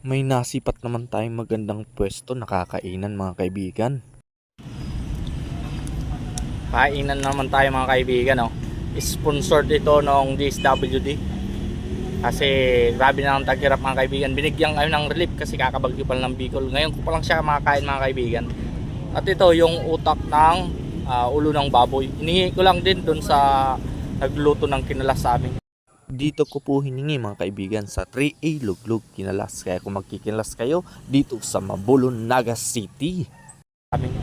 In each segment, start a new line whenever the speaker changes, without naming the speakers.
May nasipat naman tayong magandang pwesto nakakainan mga kaibigan.
Kainan naman tayo mga kaibigan, no? Sponsored ito ng DSWD. Kasi grabe na ang taghirap mga kaibigan. Binigyan kayo ng relief kasi kakabagyo pa ng Bicol. Ngayon ko pa lang siya makakain mga kaibigan. At ito yung utak ng ah, ulo ng baboy. Hiningi ko lang din doon sa nagluto ng kinalas sa amin.
Dito ko po hiningi mga kaibigan sa 3A Luglug Kinalas. Kaya kung magkikilas kayo dito sa Mabulon, Naga City.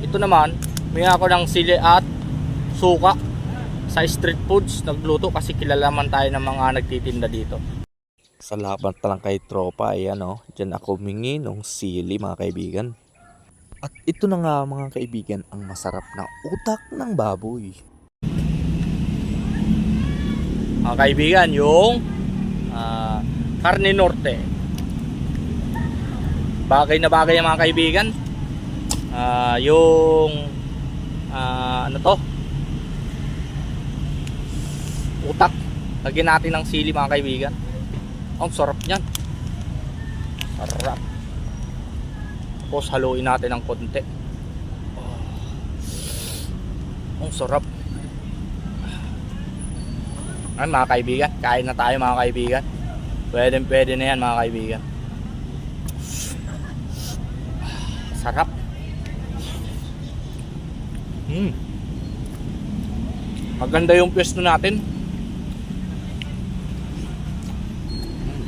Ito naman, may ako ng sili at suka sa street foods nagluto kasi kilala man tayo ng mga nagtitinda dito.
Salamat lang kay tropa. Ayan o. Diyan ako humingi ng sili mga kaibigan. At ito na nga mga kaibigan ang masarap na utak ng baboy.
Mga kaibigan, yung ah, Carne Norte. Bagay na bagay mga kaibigan. Ah, yung ah, ano to? Utak. Lagyan natin ng sili mga kaibigan. Ang sarap niyan. Sarap. Tapos haluin natin ng konti. Ang sarap. Ay mga kaibigan, kain na tayo mga kaibigan. Pwede pwede na yan mga kaibigan. Sarap. Hmm. Maganda yung pwesto natin. Hmm.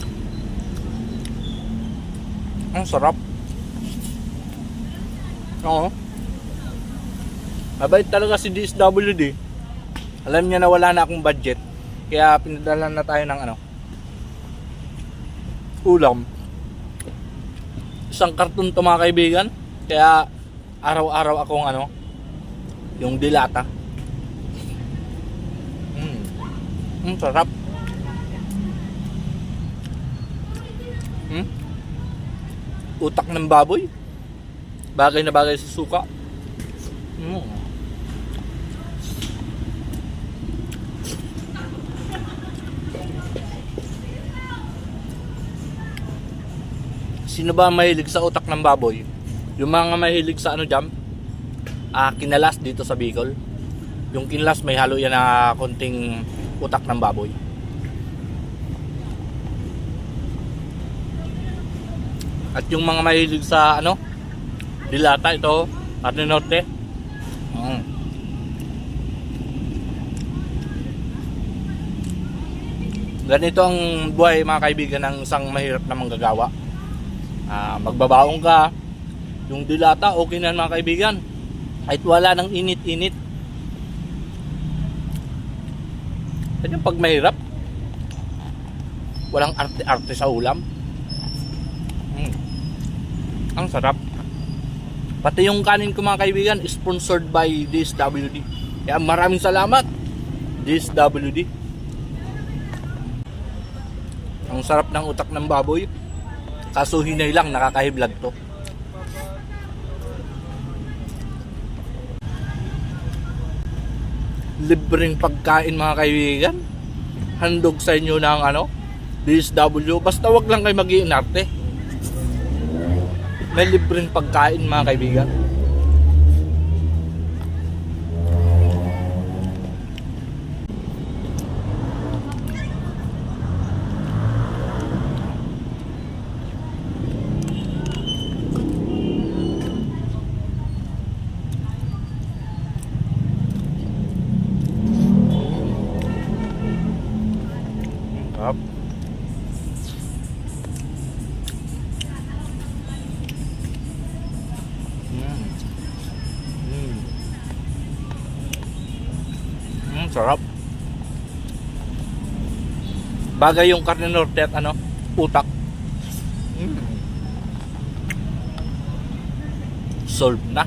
Ang sarap. Oo. Mabait talaga si DSWD. Alam niya na wala na akong budget. Kaya pinadala na tayo ng ano. Ulam. Isang karton to mga kaibigan. Kaya araw-araw akong ano. Yung dilata. Mm. Mm, sarap. Mm. Utak ng baboy. Bagay na bagay sa suka. Mm. Sino ba mahilig sa utak ng baboy? Yung mga mahilig sa ano jam? Ah, kinalas dito sa Bicol. Yung kinalas may halo yan na konting utak ng baboy. At yung mga mahilig sa ano? Dilata ito, Carne Norte. Mm. Ganito ang buhay mga kaibigan ng isang mahirap na manggagawa. Ah, magbabaong ka. Yung dilata, okay na mga kaibigan. Kahit wala ng init-init. Yung pag mahirap, walang arte-arte sa ulam. Mm. Ang sarap. Pati yung kanin ko mga kaibigan, sponsored by DSWD. Kaya maraming salamat, DSWD. Ang sarap ng utak ng baboy. Kaso hinay lang, nakakahiblag to. Libreng pagkain mga kaibigan. Handog sa inyo ng ano, DSW. Basta wag lang kayo mag iinarte May libreng pagkain mga kaibigan. Sarap. Mm. Mm. Mm, sarap. Bagay yung karne norte at ano, utak. Mm. Solve na.